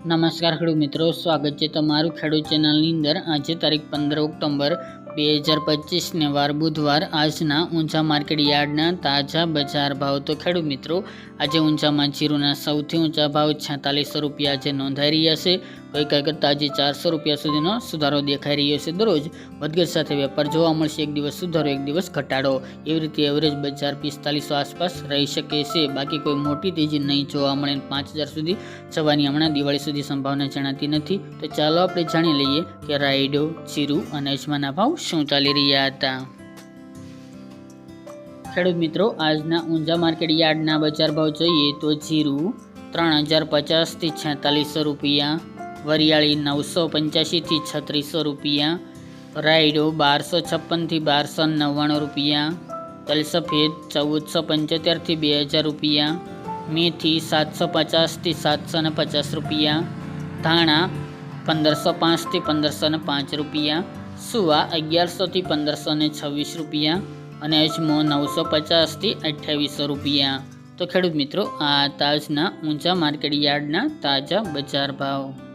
નમસ્કાર ખેડૂત મિત્રો, સ્વાગત છે તમારું ખેડૂત ચેનલની અંદર. આજે તારીખ પંદર ઓક્ટોબર બે હજાર પચીસને વાર બુધવાર આજના ઊંચા માર્કેટ યાર્ડના તાજા બજાર ભાવ. તો ખેડૂત મિત્રો, આજે ઊંચામાં જીરુના સૌથી ઊંચા ભાવ છેતાલીસો રૂપિયા આજે નોંધાઈ રહ્યા છે. ગઈકાલ કરતાં આજે ચારસો રૂપિયા સુધીનો સુધારો દેખાઈ રહ્યો છે. દરરોજ વધઘટ સાથે વેપાર જોવા મળશે. એક દિવસ સુધારો, એક દિવસ ઘટાડો. એવી રીતે એવરેજ બજાર પિસ્તાલીસો આસપાસ રહી શકે છે. બાકી કોઈ મોટી તેજી નહીં જોવા મળે. પાંચ હજાર સુધી જવાની હમણાં દિવાળી સુધી સંભાવના જણાતી નથી. તો ચાલો આપણે જાણી લઈએ કે રાયડો જીરું અને અજમાના ભાવ શું ચાલી રહ્યા હતા. ખેડૂત મિત્રો, આજના ઊંઝા માર્કેટ યાર્ડના બજાર ભાવ જોઈએ તો જીરું ત્રણ હજાર પચાસથી છેતાલીસો રૂપિયા વરિયાળી નવસો પંચ્યાસીથી છત્રીસો રૂપિયા, રાયડો બારસો છપ્પનથી બારસો નવ્વાણું રૂપિયા, તલસફેદ ચૌદસો પંચોતેરથી બે હજાર રૂપિયા, મેથી સાતસો પચાસથી સાતસો ને પચાસ રૂપિયા, ધાણા પંદરસો પાંચથી પંદરસો ને પાંચ રૂપિયા, સુવા અગિયારસોથી પંદરસો ને છવ્વીસ રૂપિયા અને અજમો નવસો પચાસથી અઠ્યાવીસો રૂપિયા. તો ખેડૂત મિત્રો, આ તાજના ઊંચા માર્કેટ યાર્ડના તાજા બજાર ભાવ.